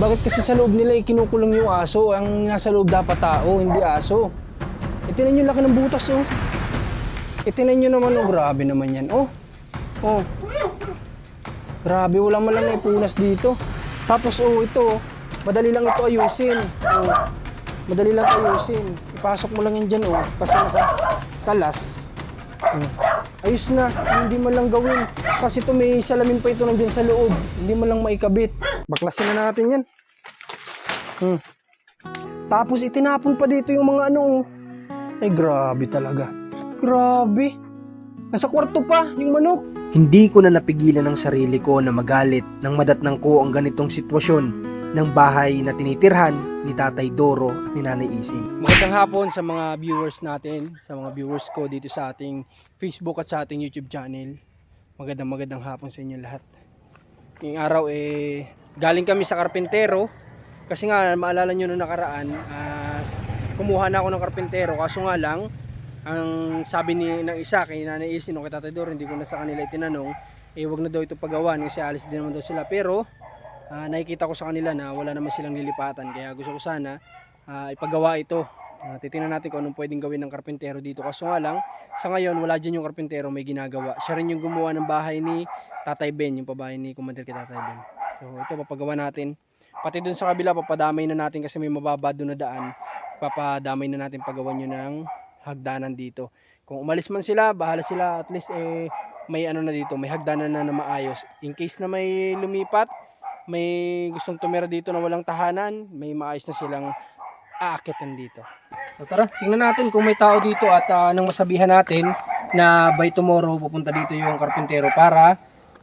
Bakit kasi sa loob nila ikinukulong yung aso? Ang nasa loob dapat tao, hindi aso. E tinan nyo laki ng butas oh. E tinan nyo naman oh, grabe naman yan. Oh, oh. Grabe, wala man lang naipunas dito. Tapos oh, ito, oh, madali lang ito ayusin. Oh, madali lang ayusin. Ipasok mo lang yan dyan oh, kasi nakakalas. Oh. Ayos na, hindi mo lang gawin. Kasi ito may salamin pa ito nandyan sa loob. Hindi mo lang maikabit. Baklasin na natin yan. Hmm. Tapos itinapon pa dito yung mga ano. oh. Ay grabe talaga. Grabe. Nasa kwarto pa yung manok. Hindi ko na napigilan ang sarili ko na magalit nang madatnang ko ang ganitong sitwasyon ng bahay na tinitirhan ni Tatay Doro at ni Nanay Ising. Magandang hapon sa mga viewers natin, sa mga viewers ko dito sa ating Facebook at sa ating YouTube channel. Magandang magandang hapon sa inyo lahat. Ngayong araw eh galing kami sa karpentero kasi nga maalala nyo nung nakaraan ah, kumuha na ako ng karpentero kaso nga lang ang sabi ni ng isa kay Nanay Isin o kay Tatay Doro hindi ko na sa kanila itinanong eh wag na daw ito pagawa kasi alis din naman daw sila pero ah, nakikita ko sa kanila na wala naman silang lilipatan kaya gusto ko sana ah, ipagawa ito. Uh, titingnan natin kung anong pwedeng gawin ng karpentero dito. Kaso nga lang, sa ngayon wala dyan yung karpentero may ginagawa. Siya rin yung gumawa ng bahay ni Tatay Ben, yung pabahay ni Commander kay Tatay Ben. So ito papagawa natin. Pati dun sa kabila papadamay na natin kasi may mababa doon na daan. Papadamay na natin pagawa nyo ng hagdanan dito. Kung umalis man sila, bahala sila at least eh may ano na dito, may hagdanan na na maayos. In case na may lumipat, may gustong tumira dito na walang tahanan, may maayos na silang aakitan dito. So tara, tingnan natin kung may tao dito at ah, nang masabihan natin na by tomorrow pupunta dito yung karpintero para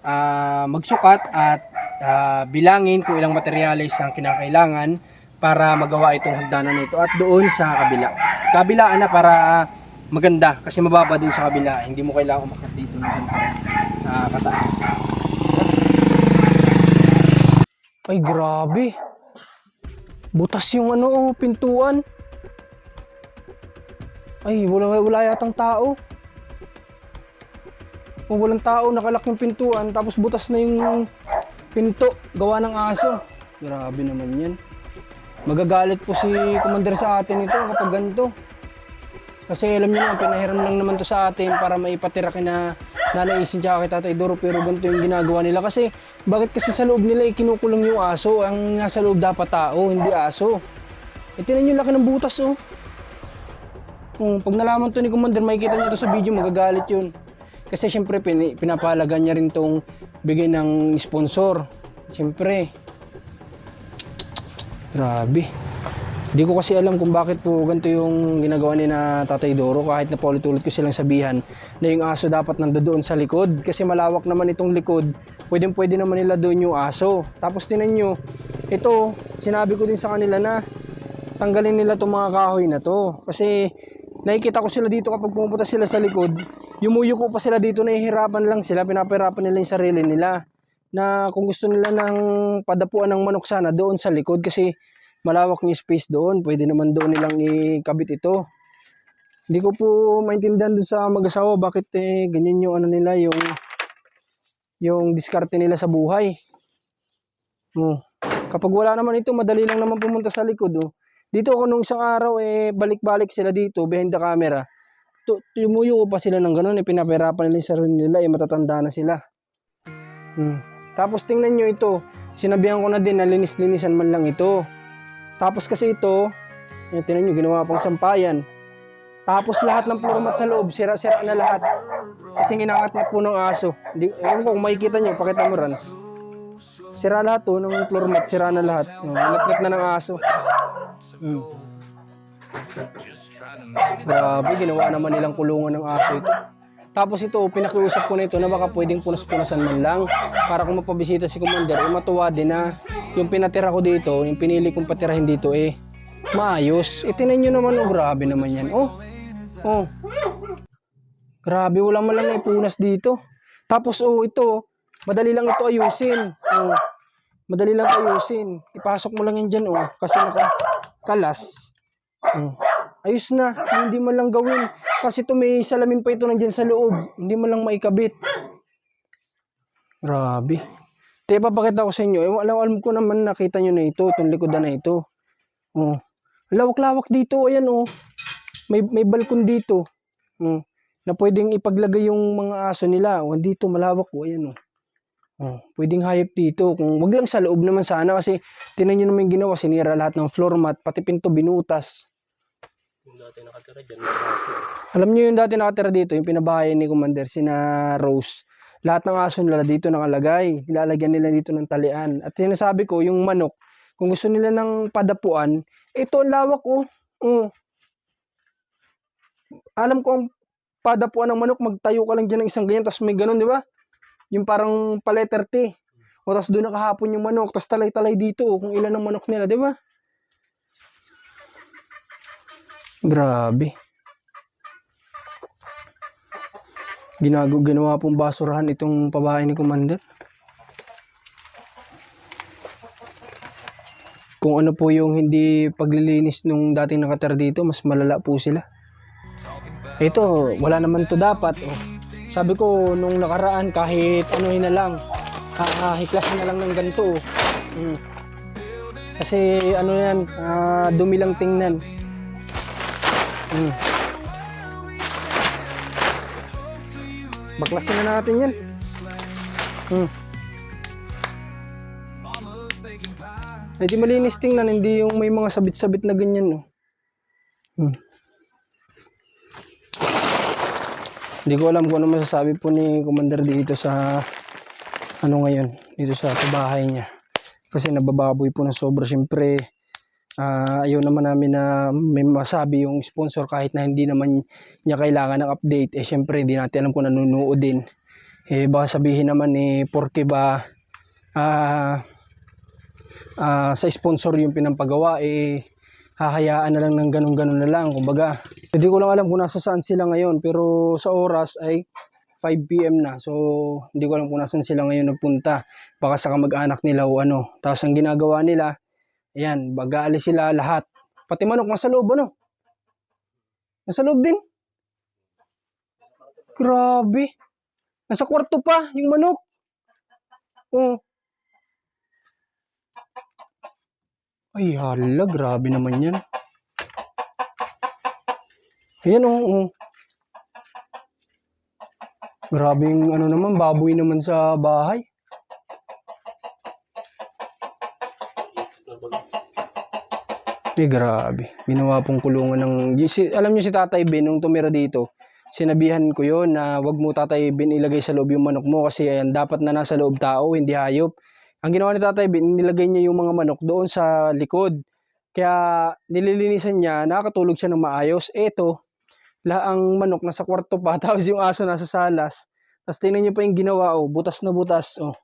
ah, magsukat at ah, bilangin kung ilang materyales ang kinakailangan para magawa itong hagdanan nito at doon sa kabila. Kabilaan na para maganda kasi mababa din sa kabila. Hindi mo kailangan umakyat dito ng sa kataas. Ay grabe. Butas yung ano, oh, pintuan. Ay, wala, wala yatang tao. Kung walang tao, nakalak yung pintuan, tapos butas na yung pinto, gawa ng aso. Grabe naman yan. Magagalit po si Commander sa atin ito kapag ganito. Kasi alam niyo naman, pinahiram lang naman to sa atin para maipatira kina nanaisin tsaka kay Tatay Doro pero ganito yung ginagawa nila. Kasi bakit kasi sa loob nila ikinukulong yung aso? Ang nasa loob dapat tao, hindi aso. E tinan nyo laki ng butas oh. Kung pag nalaman to ni Commander, makikita niya to sa video, magagalit yun. Kasi syempre pin, pinapahalagan niya rin tong bigay ng sponsor. Syempre. Grabe. Hindi ko kasi alam kung bakit po ganito yung ginagawa ni na Tatay Doro kahit na paulit-ulit ko silang sabihan na yung aso dapat nandoon sa likod kasi malawak naman itong likod pwedeng pwede naman nila doon yung aso tapos tinan nyo ito sinabi ko din sa kanila na tanggalin nila itong mga kahoy na to kasi nakikita ko sila dito kapag pumupunta sila sa likod yumuyuko pa sila dito nahihirapan lang sila. Pinapahirapan nila yung sarili nila. Na kung gusto nila ng padapuan ng manok sana doon sa likod kasi malawak yung space doon. Pwede naman doon nilang ikabit ito. Hindi ko po maintindihan doon sa mag-asawa bakit eh, ganyan yung ano nila yung yung diskarte nila sa buhay. Oh. kapag wala naman ito madali lang naman pumunta sa likod oh. dito ako nung isang araw eh balik-balik sila dito behind the camera tumuyo pa sila ng ganun eh nila yung sarili nila eh matatanda na sila hmm. tapos tingnan nyo ito sinabihan ko na din na linis-linisan man lang ito tapos kasi ito, yung tinan nyo, ginawa pang sampayan. Tapos lahat ng floor mat sa loob, sira-sira na lahat. Kasi ginangat na po ng aso. Hindi, ewan ko kung makikita nyo, pakita mo Rans. Sira lahat to, ng floor mat, sira na lahat. Oh, Napit na ng aso. Hmm. Grabe, ginawa naman nilang kulungan ng aso ito. Tapos ito, pinakiusap ko na ito na baka pwedeng punas-punasan man lang. Para kung mapabisita si Commander, eh matuwa din na yung pinatira ko dito, yung pinili kong patirahin dito eh, maayos. E tinan nyo naman, oh, grabe naman yan. Oh, oh. Grabe, wala man lang naipunas dito. Tapos, oh, ito, madali lang ito ayusin. Oh, madali lang ayusin. Ipasok mo lang yan dyan, oh, kasi nakakalas. Oh. Ayos na, hindi man lang gawin. Kasi ito may salamin pa ito nandyan sa loob. Hindi man lang maikabit. Grabe. Te, papakita ko sa inyo. Eh, alam, alam ko naman nakita nyo na ito, itong likodan na ito. Oh. Lawak-lawak dito, ayan oh. May, may balkon dito. Oh. Na pwedeng ipaglagay yung mga aso nila. Oh, dito malawak oh, ayan oh. Oh, pwedeng hayop dito. Kung wag lang sa loob naman sana kasi tinan niyo naman yung ginawa, sinira lahat ng floor mat, pati pinto binutas. Dati nakatira dyan. Alam niyo yung dati nakatira dito, yung pinabahay ni Commander, sina Rose. Lahat ng aso nila dito nakalagay. Nilalagyan nila dito ng talian. At sinasabi ko, yung manok, kung gusto nila ng padapuan, ito ang lawak oh. Oh. Alam ko ang padapuan ng manok, magtayo ka lang dyan ng isang ganyan, tapos may ganun, di ba? Yung parang paletter T. O tapos doon nakahapon yung manok, tapos talay-talay dito, oh, kung ilan ang manok nila, di ba? Grabe. Ginago, ginawa pong basurahan itong pabahay ni Commander. Kung ano po yung hindi paglilinis nung dating nakatira dito, mas malala po sila. Ito, wala naman to dapat. Oh. Sabi ko, nung nakaraan, kahit ano na lang, ah, hiklasin na lang ng ganito. oh. Mm. Kasi ano yan, ah, dumi lang tingnan. Mm. Baklasin na natin yan. Hmm. Ay, di malinis tingnan, hindi yung may mga sabit-sabit na ganyan, no. Hmm. Hindi ko alam kung ano masasabi po ni Commander dito sa ano ngayon, dito sa bahay niya. Kasi nabababoy po ng sobra. Siyempre, ah ayaw naman namin na may masabi yung sponsor kahit na hindi naman niya kailangan ng update. Eh, siyempre, hindi natin alam kung nanonood din. Eh, baka sabihin naman eh, porke ba ah ah, sa sponsor yung pinampagawa, eh, hahayaan na lang ng ganun-ganun na lang. Kumbaga, hindi ko lang alam kung nasa saan sila ngayon, pero sa oras ay 5 p.m. na. So, hindi ko alam kung nasan sila ngayon nagpunta. Baka sa kamag-anak nila o ano. Tapos ang ginagawa nila, ayan, baga-alis sila lahat. Pati manok, nasa loob, ano? Nasa loob din. Grabe. Nasa kwarto pa, yung manok. Oh. Ay, hala, grabe naman yan. Ayan, oo. Oh, oh. Grabe yung ano naman, baboy naman sa bahay. Eh, grabe. Ginawa pong kulungan ng... Si, alam niyo si Tatay Ben, nung tumira dito, sinabihan ko yon na wag mo Tatay Ben ilagay sa loob yung manok mo kasi ayan, dapat na nasa loob tao, hindi hayop. Ang ginawa ni Tatay Ben, nilagay niya yung mga manok doon sa likod. Kaya nililinisan niya, nakakatulog siya ng maayos. Eto, la ang manok nasa kwarto pa, tapos yung aso nasa salas. Tapos tingnan niyo pa yung ginawa, oh, butas na butas, oh,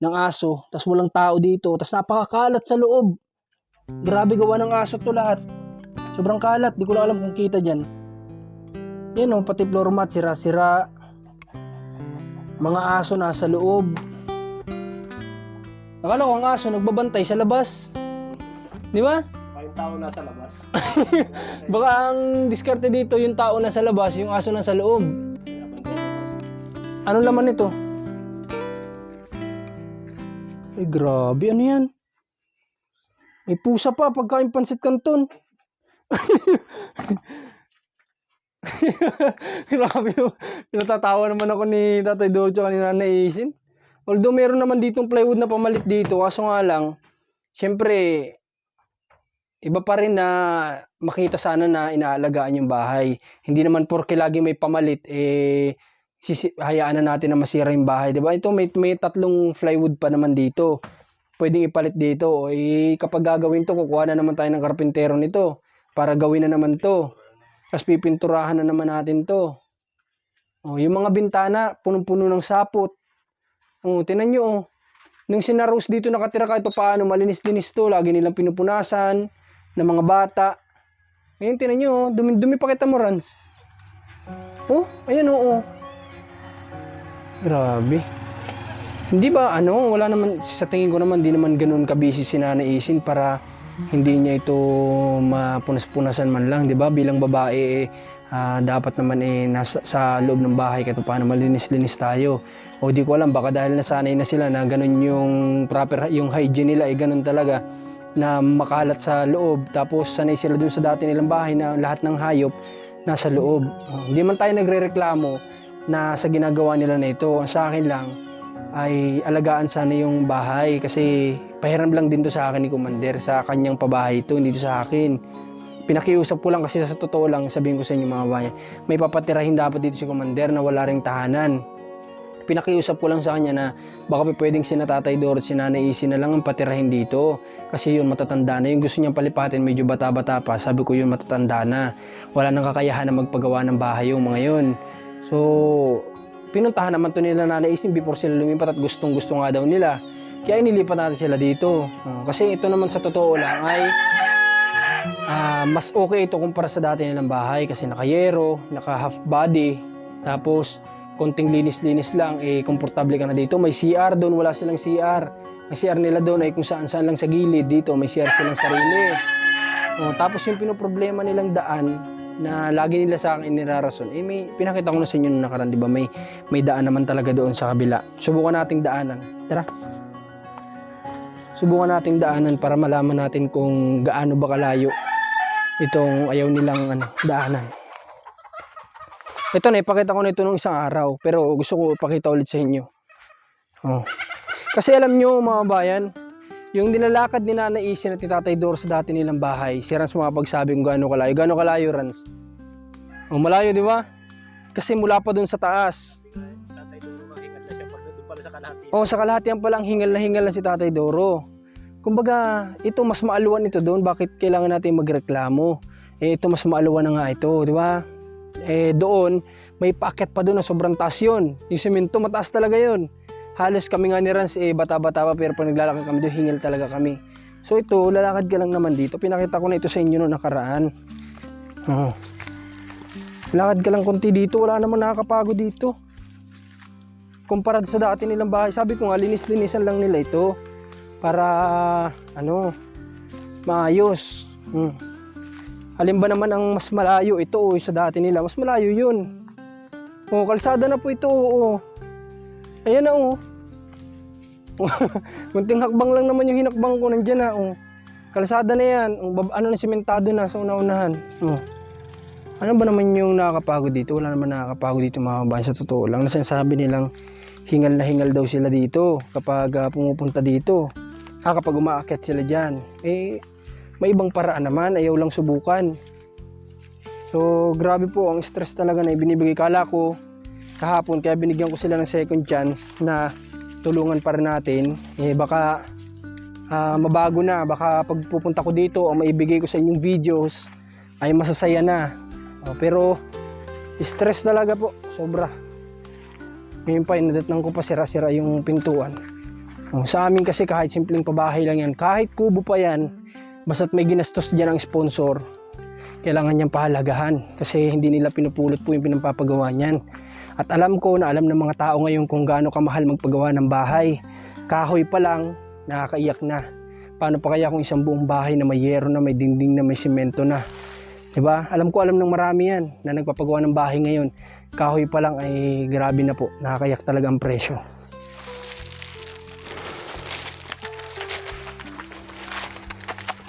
ng aso. Tapos walang tao dito. Tapos napakakalat sa loob. Grabe gawa ng aso to lahat. Sobrang kalat, di ko lang alam kung kita dyan. Yan oh, pati floor mat, sira-sira. Mga aso nasa loob. Akala ko ang aso nagbabantay sa labas. Di ba? Yung tao nasa labas. Baka ang diskarte dito yung tao nasa labas, yung aso nasa loob. Ano laman nito? Ay, grabe. Ano yan? May pusa pa pagkain pansit kanton. grabe. oh. Pinatatawa naman ako ni Tatay Dorcho kanina na isin. Although meron naman ditong plywood na pamalit dito, kaso nga lang, syempre, iba pa rin na makita sana na inaalagaan yung bahay. Hindi naman porke lagi may pamalit, eh, hayaan na natin na masira yung bahay, 'di ba? Ito may may tatlong plywood pa naman dito. Pwedeng ipalit dito. Eh kapag gagawin 'to, kukuha na naman tayo ng karpintero nito para gawin na naman 'to. Tapos pipinturahan na naman natin 'to. Oh, yung mga bintana, punong-puno ng sapot. Oh, tinan nyo, oh. Nung sinaros dito nakatira kahit pa paano, malinis-linis to. Lagi nilang pinupunasan ng mga bata. Ngayon, tinan nyo, oh. Dumi, dumi pa kita mo, Rans. Oh, ayan, oo. Grabe. Hindi ba, ano, wala naman, sa tingin ko naman, di naman ganun kabisi si Nanay Isin para hindi niya ito mapunas-punasan man lang, di ba? Bilang babae, eh, ah, dapat naman eh, nasa, sa loob ng bahay kahit pa paano malinis-linis tayo. O di ko alam, baka dahil nasanay na sila na ganun yung proper, yung hygiene nila ay ganun talaga na makalat sa loob. Tapos sanay sila dun sa dati nilang bahay na lahat ng hayop nasa loob. Hindi man tayo nagre-reklamo na sa ginagawa nila na ito. Sa akin lang ay alagaan sana yung bahay kasi pahiram lang din to sa akin ni Commander sa kanyang pabahay ito, hindi to sa akin. Pinakiusap ko lang kasi sa totoo lang sabihin ko sa inyo mga bayan, may papatirahin dapat dito si Commander na wala ring tahanan. Pinakiusap ko lang sa kanya na baka pwedeng si Natatay Doro at si Nanay Isi na lang ang patirahin dito. Kasi yun matatanda na. Yung gusto niyang palipatin medyo bata-bata pa. Sabi ko yun matatanda na. Wala nang kakayahan na magpagawa ng bahay yung mga yun. So pinuntahan naman to nila Nanay Isi before sila lumipat at gustong gusto nga daw nila kaya inilipat natin sila dito Oh, kasi ito naman sa totoo lang ay ah, mas okay ito kumpara sa dati nilang bahay kasi naka-yero, naka half body tapos konting linis-linis lang, eh, komportable ka na dito. May CR doon, wala silang CR. Ang CR nila doon ay kung saan-saan lang sa gilid. Dito, may CR silang sarili. O, tapos yung pinoproblema nilang daan na lagi nila sa akin inirarason, eh, may, pinakita ko na sa inyo nung nakaraan, di ba? May, may daan naman talaga doon sa kabila. Subukan nating daanan. Tara. Subukan nating daanan para malaman natin kung gaano ba kalayo itong ayaw nilang ano, daanan. Ito na, ipakita ko na ito nung isang araw. Pero gusto ko ipakita ulit sa inyo. Oh. Kasi alam nyo mga bayan, yung nilalakad ni Nana Isi at ni Tatay Dor sa dati nilang bahay, si Rans makapagsabi kung gaano kalayo. Gaano kalayo, Rans? Oh, malayo, di ba? Kasi mula pa dun sa taas. Tatay Doro mahingal na siya pala sa kalahati. Oh, sa kalahatian pa lang hingal na hingal na si Tatay Doro. Kumbaga, ito mas maaluan ito doon. Bakit kailangan natin magreklamo? Eh, ito mas maaluan na nga ito, di ba? Eh, doon, may paakyat pa doon na sobrang taas yun. Yung semento, mataas talaga yun. Halos kami nga ni Rans, eh, bata-bata pa, pero pag naglalakad kami doon, hingal talaga kami. So ito, lalakad ka lang naman dito. Pinakita ko na ito sa inyo noong nakaraan. Oh. Lakad ka lang konti dito, wala naman nakakapagod dito kumpara sa dati nilang bahay. Sabi ko nga, linis-linisan lang nila ito para ano, maayos. Hmm. Alin naman ang mas malayo ito o sa dati nila? Mas malayo yun. Oh, kalsada na po ito. Oo. Ayan na oh. Munting hakbang lang naman yung hinakbang ko nandiyan na oh. Kalsada na yan. Oh, ano na simentado na sa una-unahan. Oh. Ano ba naman yung nakakapagod dito? Wala naman nakakapagod dito mga kabayan sa totoo lang. Nasasabi nilang hingal na hingal daw sila dito kapag ah, pumupunta dito. Ha, kapag umaakyat sila dyan. Eh, may ibang paraan naman. Ayaw lang subukan. So, grabe po. Ang stress talaga na ibinibigay. Kala ko kahapon, kaya binigyan ko sila ng second chance na tulungan pa rin natin. Eh, baka ah, mabago na. Baka pag pupunta ko dito o maibigay ko sa inyong videos, ay masasaya na. Oh, pero, stress talaga po. Sobra. Ngayon pa, inadatnan ko pa sira-sira yung pintuan. Oh, sa amin kasi kahit simpleng pabahay lang yan, kahit kubo pa yan, basta't may ginastos dyan ang sponsor, kailangan niyang pahalagahan kasi hindi nila pinupulot po yung pinampapagawa niyan. At alam ko na alam ng mga tao ngayon kung gaano kamahal magpagawa ng bahay. Kahoy pa lang, nakakaiyak na. Paano pa kaya kung isang buong bahay na may yero na, may dingding na, may simento na. 'Di ba? Alam ko alam ng marami yan na nagpapagawa ng bahay ngayon. Kahoy pa lang ay grabe na po. Nakakayak talaga ang presyo.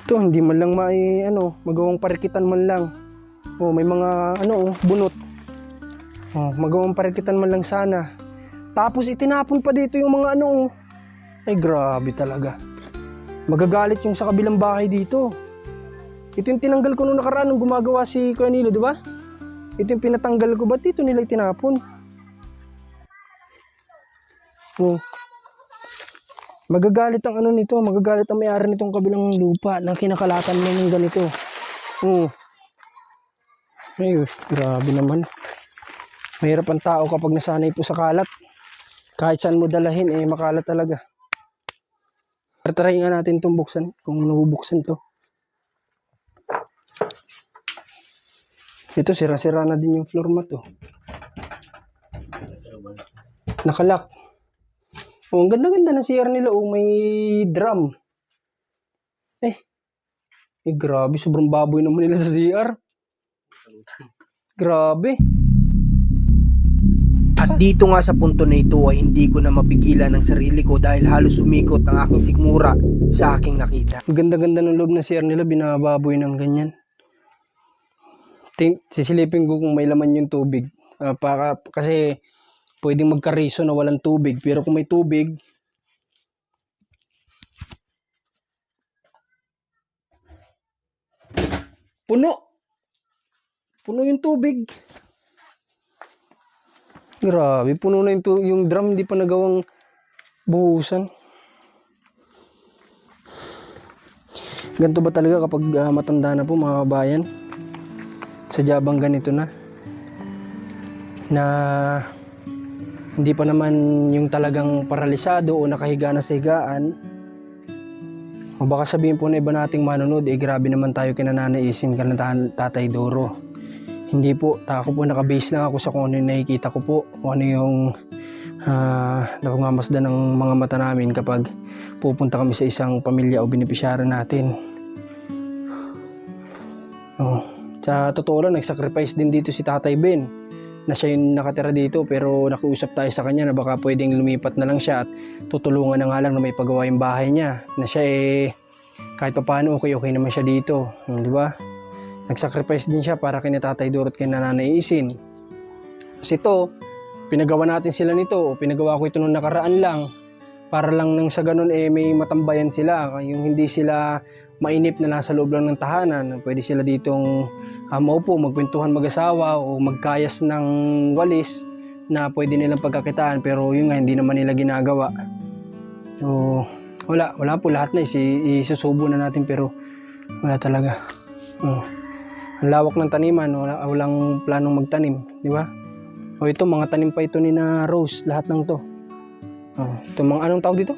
Ito, hindi man lang may ano, magawang parikitan man lang. Oh, may mga ano, oh, bunot. Oh, magawang parikitan man lang sana. Tapos itinapon pa dito yung mga ano. oh. Ay grabe talaga. Magagalit yung sa kabilang bahay dito. Ito yung tinanggal ko nung nakaraan nung gumagawa si Kuya Nilo, di ba? Ito yung pinatanggal ko. Ba't dito nila itinapon? Oh. Magagalit ang ano nito, magagalit ang may-ari nitong kabilang lupa na kinakalatan mo ng ganito. Oh. Ay, grabe naman. Mahirap ang tao kapag nasanay po sa kalat. Kahit saan mo dalahin, eh makalat talaga. Try nga natin itong buksan, kung nabubuksan to. Ito, sira-sira na din yung floor mat, oh. Nakalak. Oh, ang ganda-ganda ng CR nila, oh. May drum. Eh. Eh, grabe. Sobrang baboy naman nila sa CR. Grabe. Dito nga sa punto na ito ay hindi ko na mapigilan ang sarili ko dahil halos umikot ang aking sigmura sa aking nakita. Ganda-ganda ng loob ng CR nila, binababoy ng ganyan. Ting, sisilipin ko kung may laman yung tubig. Ah, para, kasi pwedeng magkariso na walang tubig. Pero kung may tubig, puno. Puno yung tubig. Grabe, puno na yung, yung drum, hindi pa nagawang buhusan. Ganito ba talaga kapag ah, matanda na po mga kabayan? Sa jabang ganito na. Na hindi pa naman yung talagang paralisado o nakahiga na sa higaan. O baka sabihin po na iba nating manonood, eh grabe naman tayo kinananaisin ka ng ta- tatay Doro. Hindi po, ako po nakabase lang ako sa kung ano yung nakikita ko po, kung ano yung uh, napagmamasdan ng mga mata namin kapag pupunta kami sa isang pamilya o benepisyaro natin. Oh, sa totoo lang, nag-sacrifice din dito si Tatay Ben na siya yung nakatira dito pero nakiusap tayo sa kanya na baka pwedeng lumipat na lang siya at tutulungan na nga lang na may pagawa yung bahay niya. Na siya eh kahit pa paano okay okay naman siya dito di ba nag-sacrifice din siya para kina Tatay Dorot kay Nanay Isin. Kasi ito pinagawa natin sila nito. O pinagawa ko ito nung nakaraan lang. Para lang nang sa ganun eh may matambayan sila. Yung hindi sila mainip na nasa loob lang ng tahanan. Pwede sila ditong uh, maupo magkwentuhan mag-asawa o magkayas ng walis na pwede nilang pagkakitaan. Pero yun nga hindi naman nila ginagawa. So wala. Wala po lahat na isusubo na natin pero wala talaga. Oh. Ang lawak ng taniman wala, walang planong magtanim di ba o ito mga tanim pa ito ni na Rose lahat ng to oh, ito mga anong tawag dito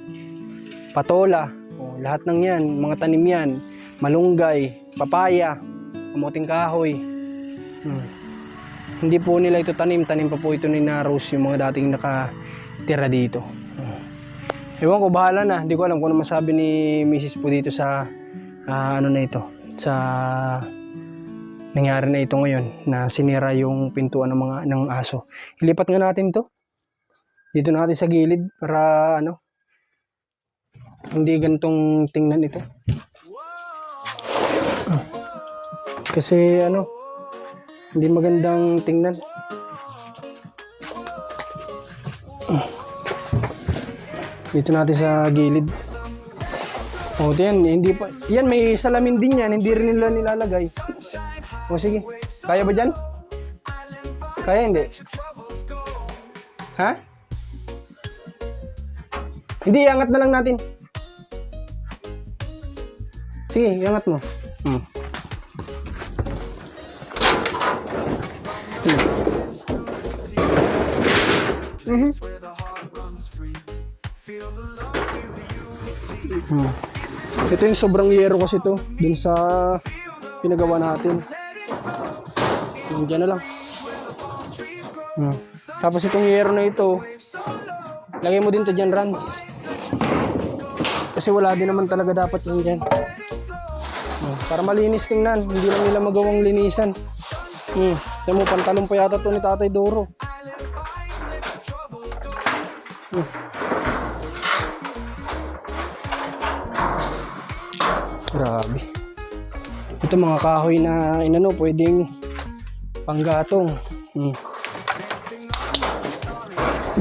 patola oh, lahat ng yan mga tanim yan malunggay papaya kamuting kahoy Hmm. Hindi po nila ito tanim, tanim pa po ito ni na Rose yung mga dating nakatira dito. Hmm. Ewan ko, bahala na. Hindi ko alam kung ano masabi ni Mrs. po dito sa ah, ano na ito, sa nangyari na ito ngayon na sinira yung pintuan ng mga ng aso. Ilipat nga natin to. Dito natin sa gilid para ano hindi gantong tingnan ito. Ah. Kasi ano hindi magandang tingnan. Dito natin sa gilid. O, yan, hindi pa. Yan, may salamin din yan. Hindi rin nila nilalagay. O, sige. Kaya ba dyan? Kaya hindi? Ha? Hindi, iangat na lang natin. Sige, iangat mo. Hmm. Hmm. Ito yung sobrang yero kasi to dun sa pinagawa natin. Dyan na lang. Hmm. Tapos itong yero na ito, lagay mo din to dyan, Rans. Kasi wala din naman talaga dapat yun dyan. Hmm. Para malinis tingnan, hindi lang nila magawang linisan. Hmm. Tignan mo, pantalon pa yata to ni Tatay Doro. Grabe. Ito mga kahoy na inano, pwedeng panggatong. Hmm.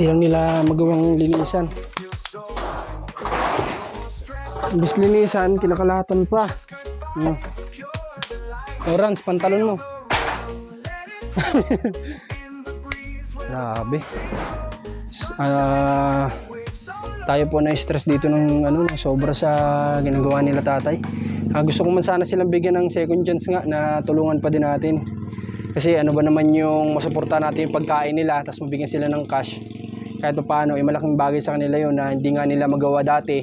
Lang nila magawang linisan. Imbis linisan, kinakalatan pa. Hmm. Orange, pantalon mo. Grabe. Ah, tayo po na stress dito ng ano ng sobra sa ginagawa nila tatay. Ah, gusto ko man sana silang bigyan ng second chance nga na tulungan pa din natin. Kasi ano ba naman yung masuporta natin yung pagkain nila tapos mabigyan sila ng cash. Kahit pa paano, eh, malaking bagay sa kanila yun na hindi nga nila magawa dati.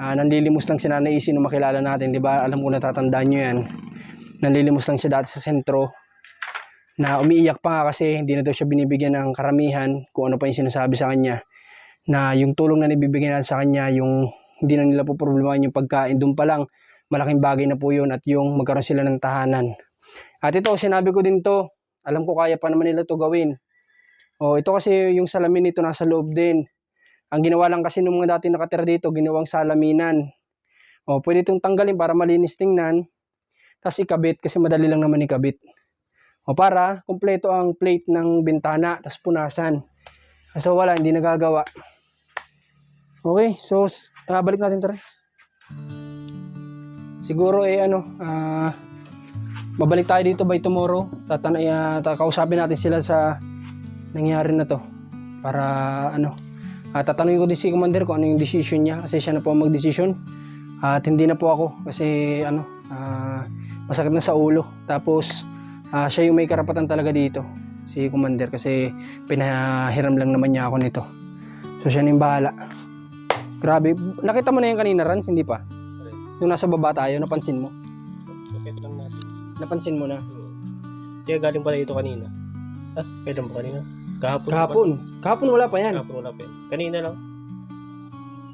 Ah, nanlilimos lang si Nanay Isi nung makilala natin, di ba? Alam ko natatandaan nyo yan. Nanlilimos lang siya dati sa sentro na umiiyak pa nga kasi hindi na daw siya binibigyan ng karamihan kung ano pa yung sinasabi sa kanya na yung tulong na nibibigyan natin sa kanya yung hindi na nila po problemahin yung pagkain doon pa lang malaking bagay na po yun at yung magkaroon sila ng tahanan at ito sinabi ko din to alam ko kaya pa naman nila to gawin Oh, ito kasi yung salamin nito nasa loob din. Ang ginawa lang kasi nung mga dati nakatira dito, ginawang salaminan. Oh, pwede itong tanggalin para malinis tingnan. Tapos ikabit kasi madali lang naman ikabit. O para kumpleto ang plate ng bintana, tapos punasan. Kaso wala, hindi nagagawa. Okay, so ah, balik natin to Rex. Siguro eh ano, ah babalik tayo dito by tomorrow. Tatanay, uh, kausapin natin sila sa nangyari na to. Para ano, at tatanungin ko din si Commander kung ano yung decision niya kasi siya na po ang mag-decision. At hindi na po ako kasi ano, ah, masakit na sa ulo. Tapos ah, siya yung may karapatan talaga dito, si Commander kasi pinahiram lang naman niya ako nito. So siya na yung bahala. Grabe, nakita mo na yung kanina Rans, hindi pa? Nung nasa baba tayo, napansin mo? Napansin mo na? Kaya galing pala ito kanina. Ah, kailan ba kanina? Kahapon. Kahapon. Kahapon wala pa yan. Kahapon wala pa yan. Kanina lang.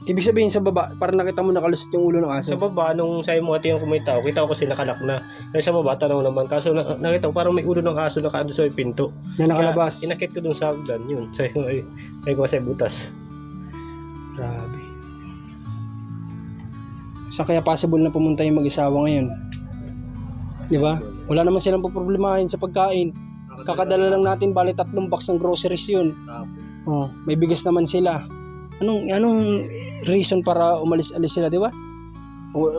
Ibig sabihin sa baba, para nakita mo nakalusot yung ulo ng aso. Sa baba, nung sabi mo ati yung kumita kita ko kasi nakalak na. Kaya sa baba, tanaw naman. Kaso na, nakita ko parang may ulo ng aso nakaano sa may pinto. na nakalabas. Kaya inakit ko dun sa hagdan. Yun. Sabi ko, ay, sabi ko sa butas. Grabe. Saan kaya possible na pumunta yung mag-isawa ngayon? Di ba? Wala naman silang poproblemahin sa pagkain. Kakadala lang natin bali tatlong box ng groceries yun. Oh, may bigas naman sila. Anong anong reason para umalis-alis sila, di ba?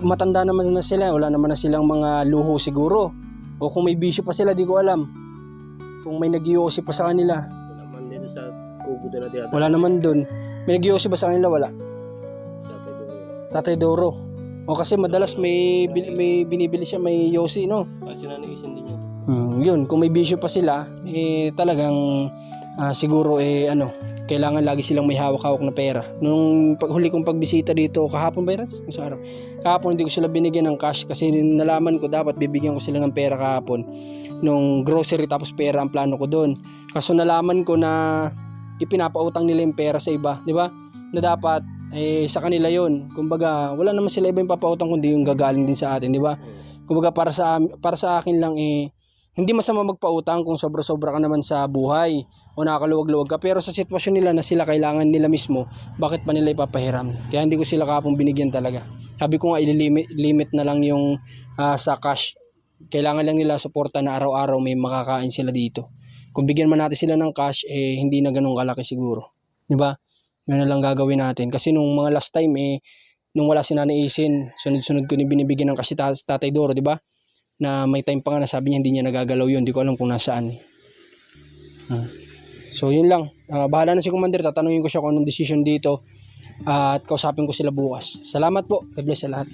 Matanda naman na sila, wala naman na silang mga luho siguro. O kung may bisyo pa sila, di ko alam. Kung may nagyosi pa sa kanila, Wala naman dito sa kubo doon na wala naman dun. May nagyosi ba sa kanila? Wala. Atin doon. Tatay Doro. O kasi madalas may, may binibili siya, may yosi, no? Kasi nanaisin din yun. Hmm, yun, kung may bisyo pa sila, eh talagang ah, siguro eh ano, kailangan lagi silang may hawak-hawak na pera. Nung pag, huli kong pagbisita dito, kahapon ba yun? Kung sa araw. Kahapon hindi ko sila binigyan ng cash kasi nalaman ko dapat bibigyan ko sila ng pera kahapon. Nung grocery tapos pera ang plano ko doon. Kaso nalaman ko na ipinapautang nila yung pera sa iba, di ba? Na dapat eh sa kanila yon. Kumbaga, wala naman sila iba papautang kundi yung gagaling din sa atin, di ba? Kumbaga para sa para sa akin lang eh hindi masama magpautang kung sobra-sobra ka naman sa buhay o nakakaluwag-luwag ka. Pero sa sitwasyon nila na sila kailangan nila mismo, bakit pa nila ipapahiram? Kaya hindi ko sila kapong binigyan talaga. Sabi ko nga, ililimit limit na lang yung ah, sa cash. Kailangan lang nila suporta na araw-araw may makakain sila dito. Kung bigyan man natin sila ng cash, eh hindi na ganun kalaki siguro. Di ba? Yun na lang gagawin natin. Kasi nung mga last time, eh, nung wala si Nanay Isin, sunod-sunod ko ni binibigyan ng kasi ta- Tatay Doro, di ba? na may time pa nga na sabi niya hindi niya nagagalaw yun. Hindi ko alam kung nasaan. Hmm. So, yun lang. Ah, bahala na si Commander. Tatanungin ko siya kung anong decision dito. Ah, at kausapin ko sila bukas. Salamat po. God bless sa lahat.